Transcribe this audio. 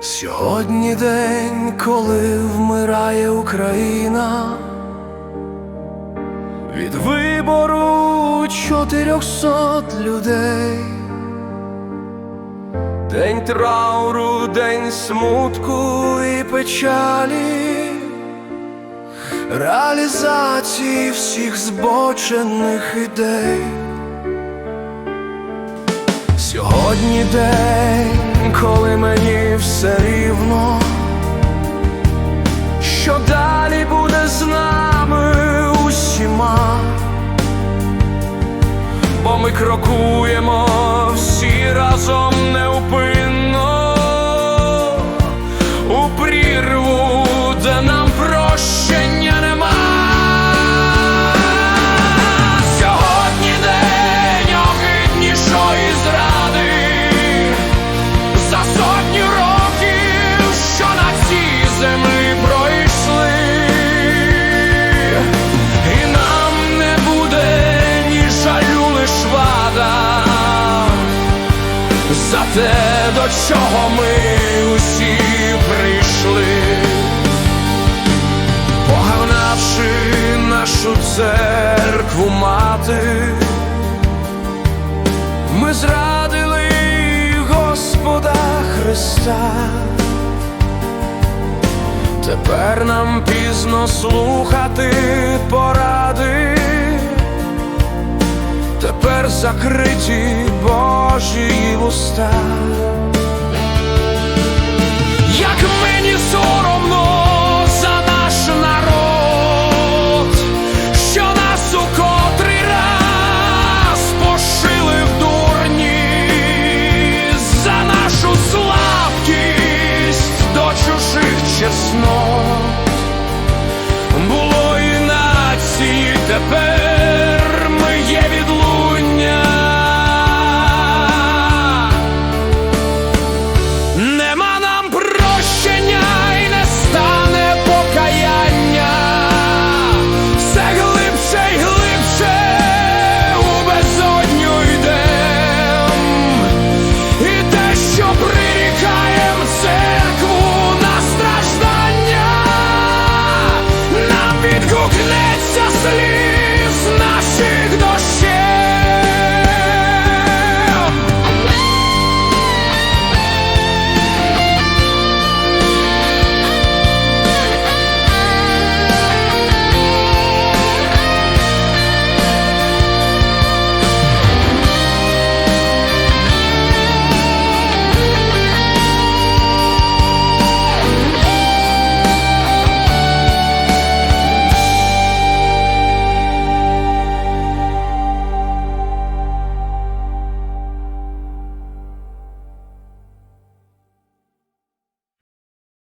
Сьогодні день, коли вмирає Україна, від вибору чотирьохсот людей, день трауру, день смутку і печалі, реалізації всіх збочених ідей. Сьогодні день, коли мені все рівно, що далі буде з нами усіма, бо ми крокуємо всі разом неупинно за те, до чого ми усі прийшли. Погнавши нашу церкву мати, ми зрадили Господа Христа. Тепер нам пізно слухати поради, тепер закриті Божі вуста. Як мені соромно за наш народ, що нас у котрий раз пошили в дурні. За нашу слабкість до чужих чеснот. Було і нації тепер